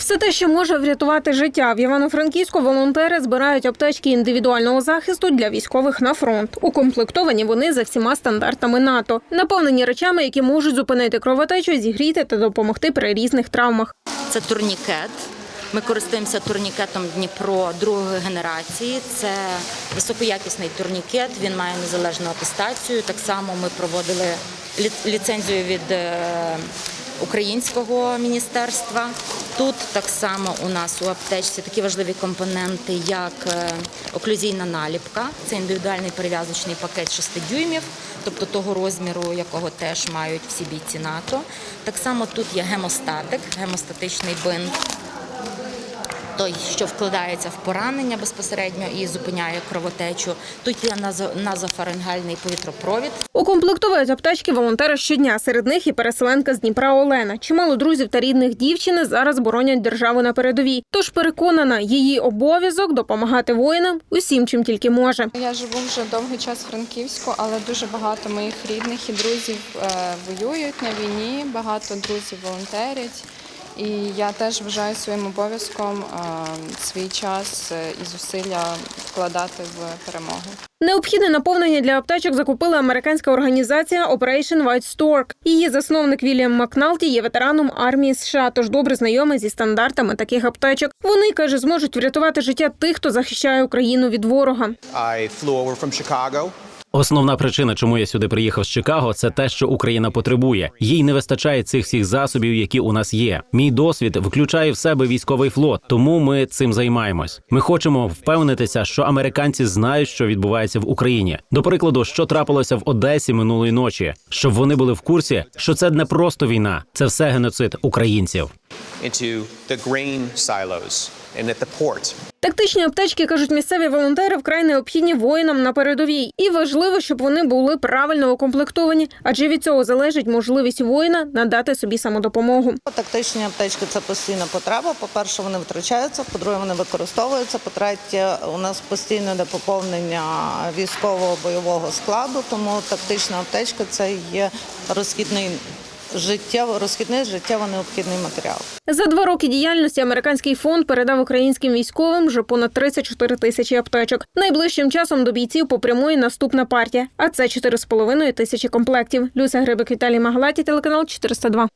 Все те, що може врятувати життя. В Івано-Франківську волонтери збирають аптечки індивідуального захисту для військових на фронт. Укомплектовані вони за всіма стандартами НАТО, наповнені речами, які можуть зупинити кровотечу, зігріти та допомогти при різних травмах. Це турнікет. Ми користуємося турнікетом Дніпро другої генерації. Це високоякісний турнікет. Він має незалежну атестацію. Так само ми проводили лі- ліцензію від е, українського міністерства. Тут так само у нас у аптечці такі важливі компоненти, як е, оклюзійна наліпка. Це індивідуальний перев'язочний пакет 6 дюймів, тобто того розміру, якого теж мають всі бійці НАТО. Так само тут є гемостатик, гемостатичний бинт той, що вкладається в поранення безпосередньо і зупиняє кровотечу. Тут є назо- назофарингальний повітропровід. Укомплектовують аптечки волонтери щодня. Серед них і переселенка з Дніпра Олена. Чимало друзів та рідних дівчини зараз боронять державу на передовій. Тож переконана, її обов'язок допомагати воїнам усім, чим тільки може. Я живу вже довгий час в Франківську, але дуже багато моїх рідних і друзів е, воюють на війні. Багато друзів волонтерять. І я теж вважаю своїм обов'язком свій час е, і зусилля вкладати в перемогу. Необхідне наповнення для аптечок закупила американська організація Operation White Stork. Її засновник Вільям Макналті є ветераном армії США, тож добре знайомий зі стандартами таких аптечок. Вони каже, зможуть врятувати життя тих, хто захищає Україну від ворога. I flew over from Chicago. Основна причина, чому я сюди приїхав з Чикаго, це те, що Україна потребує. Їй не вистачає цих всіх засобів, які у нас є. Мій досвід включає в себе військовий флот, тому ми цим займаємось. Ми хочемо впевнитися, що американці знають, що відбувається в Україні. До прикладу, що трапилося в Одесі минулої ночі, щоб вони були в курсі, що це не просто війна, це все геноцид українців. Into the grain silos and at the port. Тактичні аптечки кажуть місцеві волонтери вкрай необхідні воїнам на передовій, і важливо, щоб вони були правильно укомплектовані, адже від цього залежить можливість воїна надати собі самодопомогу. Тактичні аптечки це постійна потреба. По-перше, вони витрачаються, по-друге, вони використовуються. По-третє, у нас постійно йде поповнення військового бойового складу, тому тактична аптечка це є розхідний життєво, розхідне життєво необхідний матеріал. За два роки діяльності американський фонд передав українським військовим вже понад 34 тисячі аптечок. Найближчим часом до бійців попрямує наступна партія, а це 4,5 тисячі комплектів. Люся Грибик, Віталій Магалаті, телеканал 402.